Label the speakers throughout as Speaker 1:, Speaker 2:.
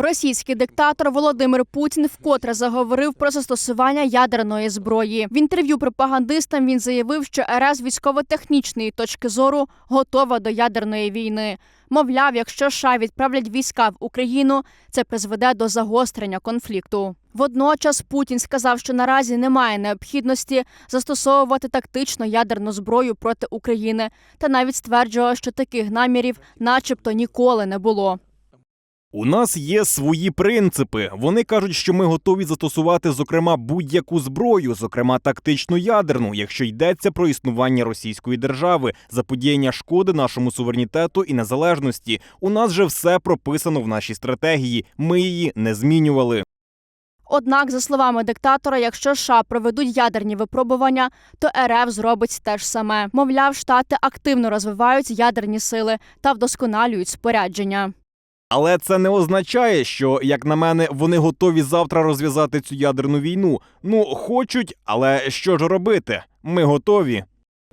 Speaker 1: Російський диктатор Володимир Путін вкотре заговорив про застосування ядерної зброї. В інтерв'ю пропагандистам він заявив, що РС військово-технічної точки зору готова до ядерної війни. Мовляв, якщо США відправлять війська в Україну, це призведе до загострення конфлікту. Водночас Путін сказав, що наразі немає необхідності застосовувати тактичну ядерну зброю проти України, та навіть стверджував, що таких намірів, начебто, ніколи не було.
Speaker 2: У нас є свої принципи. Вони кажуть, що ми готові застосувати, зокрема, будь-яку зброю, зокрема тактичну ядерну, якщо йдеться про існування російської держави, заподіяння шкоди нашому суверенітету і незалежності. У нас же все прописано в нашій стратегії. Ми її не змінювали.
Speaker 1: Однак, за словами диктатора, якщо США проведуть ядерні випробування, то РФ зробить те ж саме. Мовляв, штати активно розвивають ядерні сили та вдосконалюють спорядження.
Speaker 2: Але це не означає, що, як на мене, вони готові завтра розв'язати цю ядерну війну. Ну, хочуть, але що ж робити? Ми готові.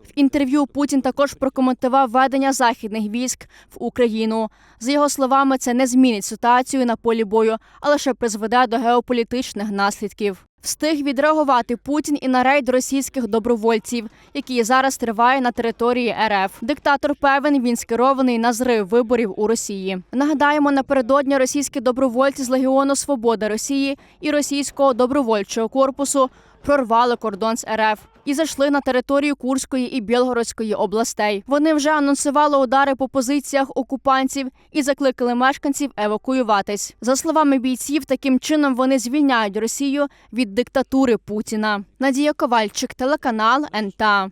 Speaker 1: В інтерв'ю Путін також прокоментував ведення західних військ в Україну. За його словами, це не змінить ситуацію на полі бою, а лише призведе до геополітичних наслідків. Встиг відреагувати Путін і на рейд російських добровольців, який зараз триває на території РФ. Диктатор певен, він скерований на зрив виборів у Росії. Нагадаємо, напередодні російські добровольці з Легіону Свобода Росії і російського добровольчого корпусу прорвали кордон з РФ і зайшли на територію Курської і Білгородської областей. Вони вже анонсували удари по позиціях окупантів і закликали мешканців евакуюватись. За словами бійців, таким чином вони звільняють Росію від диктатури Путіна. Надія Ковальчик, телеканал НТА.